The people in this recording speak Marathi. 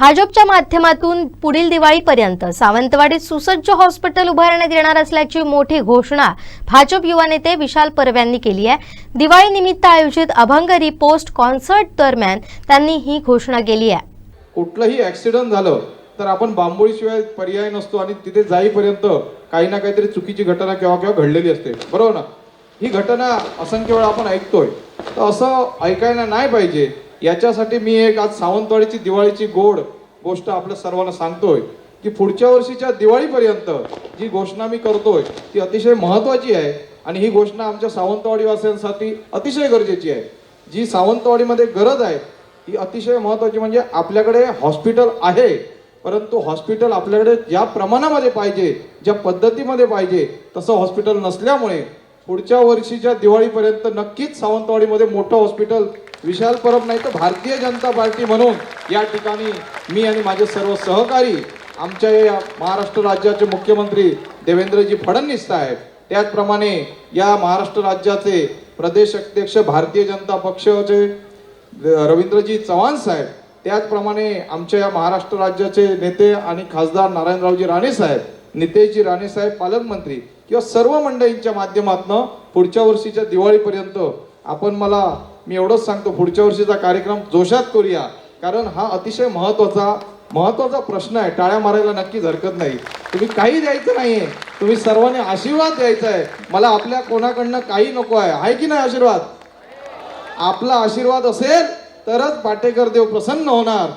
भाजपच्या माध्यमातून पुढील दिवाळीपर्यंत सावंतवाडीत सुसज्ज हॉस्पिटल उभारण्यात येणार असल्याची मोठी घोषणा भाजप युवा नेते विशाल परव्यांनी यांनी केली आहे. दिवाळीनिमित्त आयोजित अभंगरी पोस्ट कॉन्सर्ट दरम्यान त्यांनी ही घोषणा केली आहे. कुठलंही ऍक्सिडेंट झालं तर आपण बांबोळीशिवाय पर्याय नसतो आणि तिथे जाईपर्यंत काही ना काहीतरी चुकीची घटना केव्हा केव्हा घडलेली असते. बरोबर ना? ही घटना असंख्य वेळा आपण ऐकतोय. तर असं ऐकायला नाही पाहिजे. याच्यासाठी मी एक आज सावंतवाडीची दिवाळीची गोड गोष्ट आपल्या सर्वांना सांगतोय की पुढच्या वर्षीच्या दिवाळीपर्यंत जी घोषणा मी करतोय ती अतिशय महत्त्वाची आहे. आणि ही घोषणा आमच्या सावंतवाडीवासियांसाठी अतिशय गरजेची आहे. जी सावंतवाडीमध्ये गरज आहे ती अतिशय महत्त्वाची म्हणजे आपल्याकडे हॉस्पिटल आहे. परंतु हॉस्पिटल आपल्याकडे ज्या प्रमाणामध्ये पाहिजे ज्या पद्धतीमध्ये पाहिजे तसं हॉस्पिटल नसल्यामुळे पुढच्या वर्षीच्या दिवाळीपर्यंत नक्कीच सावंतवाडीमध्ये मोठं हॉस्पिटल विशाल परब नाही तर भारतीय जनता पार्टी म्हणून या ठिकाणी मी आणि माझे सर्व सहकारी आमच्या या महाराष्ट्र राज्याचे मुख्यमंत्री देवेंद्रजी फडणवीस साहेब त्याचप्रमाणे या महाराष्ट्र राज्याचे प्रदेश अध्यक्ष भारतीय जनता पक्षाचे रवींद्रजी चव्हाण साहेब त्याचप्रमाणे आमच्या या महाराष्ट्र राज्याचे नेते आणि खासदार नारायणरावजी राणे साहेब नितेशजी राणे साहेब पालकमंत्री किंवा सर्व मंडळींच्या माध्यमातून पुढच्या वर्षीच्या दिवाळीपर्यंत आपण मला मी एवढंच सांगतो पुढच्या वर्षीचा कार्यक्रम जोशात करूया. कारण हा अतिशय महत्त्वाचा महत्त्वाचा प्रश्न आहे. टाळ्या मारायला नक्कीच हरकत नाही. तुम्ही काही द्यायचं नाही आहे तुम्ही सर्वांनी आशीर्वाद द्यायचा आहे मला आपल्या कोणाकडनं काही नको आहे. आहे की नाही आशीर्वाद? आपला आशीर्वाद असेल तरच पाटेकर देव प्रसन्न होणार.